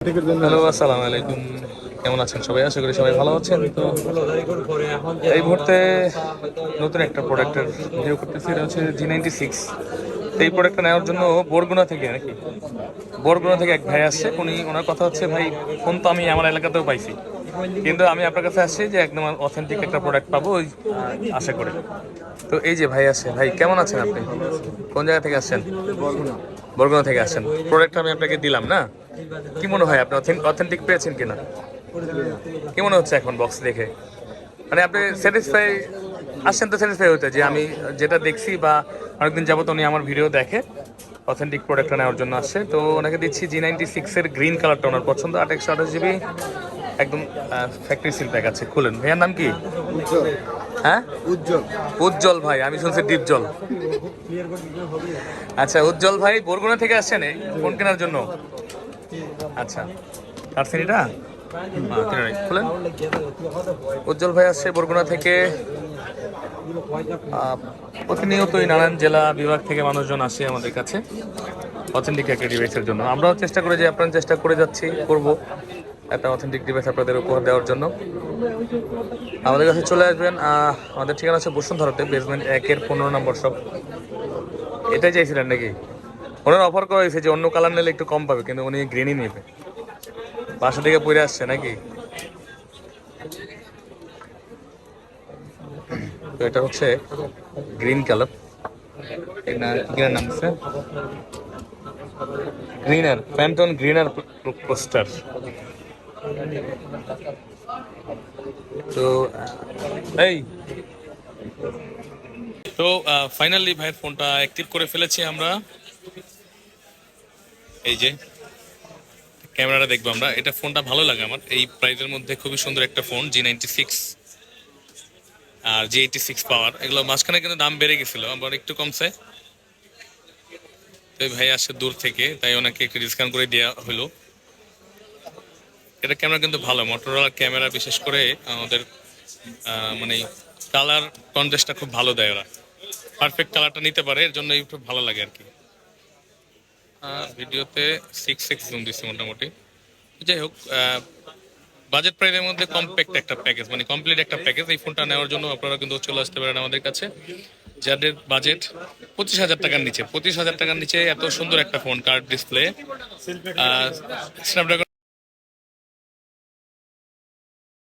Hello, আসসালামু আলাইকুম। কেমন আছেন সবাই? আশা করি সবাই ভালো আছেন। তো এই মুহূর্তে নতুন একটা প্রোডাক্টের ভিডিও করতেছি। এটা হচ্ছে জি নাইনটি সিক্স তো এই প্রোডাক্টটা নেওয়ার জন্য বরগুনা থেকে নাকি বরগুনা থেকে এক ভাই আসছে। উনি, ওনার কথা হচ্ছে, ভাই, ফোন তো আমি আমার এলাকাতেও পাইছি। কিন্তু আমি আপনার কাছে আসছি যে একদম অথেন্টিক একটা প্রোডাক্ট পাবো, ওই আশা করে। তো এই যে ভাই আসছে। ভাই, কেমন আছেন আপনি? কোন জায়গা থেকে আসছেন? বরগুনা থেকে আসছেন। প্রোডাক্টটা আমি আপনাকে দিলাম, না? কি মনে হয় আপনি অথেন্টিক পেয়েছেন কিনা? কি মনে হচ্ছে এখন বক্স দেখে? মানে আপনি স্যাটিসফাই আসছেন তো স্যাটিসফাই হতে যে আমি যেটা দেখছি বা অনেকদিন যাবত উনি আমার ভিডিও দেখে অথেন্টিক প্রোডাক্টটা নেওয়ার জন্য আসছে। তো ওনাকে দিচ্ছি জি নাইনটি সিক্সের গ্রিন কালারটা ওনার পছন্দ। আট একশো আঠাশ জিবি একদম ফ্যাক্টরি সিল প্যাক আছে খুলেন। ভাইয়ার নাম কি? হ্যাঁ? উজ্জ্বল। উজ্জ্বল ভাই আমি শুনছি ডিপজল আচ্ছা উজ্জ্বল ভাই বরগুনা থেকে আসছেন এই ফোন কেনার জন্য? আচ্ছা। নিন। খুলেন। উজ্জ্বল ভাই আসছে বরগুনা থেকে। প্রতিনিয়তই নানান জেলা বিভাগ থেকে মানুষজন আসে আমাদের কাছে। অথেন্টিক একটা ডিভাইসের জন্য। আমরাও চেষ্টা করে যে আপনার চেষ্টা করে যাচ্ছি, করব। একটা অথেন্টিক ডিভাইস আপনাদের উপহার দেওয়ার জন্য। আমাদের কাছে চলে আসবেন আমাদের ঠিকানা আছে বসুন্ধরাতে বেসমেন্ট একের পনেরো নম্বর সব এটাই চাইছিলেন নাকি? ওনার অফার করা হয়েছে যে অন্য কালার নিলে একটু কম পাবে, কিন্তু উনি গ্রিনই নেবে। বাসা থেকে পড়ে আসছে নাকি? তো এটা হচ্ছে গ্রিন কালার নাম গ্রিনার গ্রিনার পোস্টার তো এই। তো ফাইনালি ভাইয়ের ফোনটা অ্যাক্টিভ করে ফেলেছি আমরা। এই যে, ক্যামেরাটা দেখব আমরা। এটা ফোনটা ভালো লাগে আমার। এই প্রাইসের মধ্যে খুবই সুন্দর একটা ফোন জি নাইনটি সিক্স আর জি এইটি সিক্স পাওয়ার এগুলো মাঝখানে কিন্তু দাম বেড়ে গেছিল, আবার একটু কমছে। তো ভাই আসে দূর থেকে, তাই ওনাকে একটু ডিসকাউন্ট করে দেওয়া হলো। এটা ক্যামেরা কিন্তু ভালো। মোটরোলার ক্যামেরা বিশেষ করে আমাদের মানে কালার কন্ট্রাস্টটা খুব ভালো দেয় ওরা। পারফেক্ট কালারটা নিতে পারে, এর জন্য একটু ভালো লাগে আর কি। ভিডিওতে সিক্স সিক্স জুম দিচ্ছে মোটামুটি। যাই হোক বাজেট প্রাইসের মধ্যে কমপ্যাক্ট একটা প্যাকেজ মানে কমপ্লিট একটা প্যাকেজ এই ফোনটা নেওয়ার জন্য আপনারা কিন্তু চলে আসতে পারেন আমাদের কাছে। যাদের বাজেট পঁচিশ হাজার টাকার নিচে, পঁচিশ হাজার টাকার নিচে এত সুন্দর একটা ফোন কার্ড ডিসপ্লে স্ন্যাপড্রাগন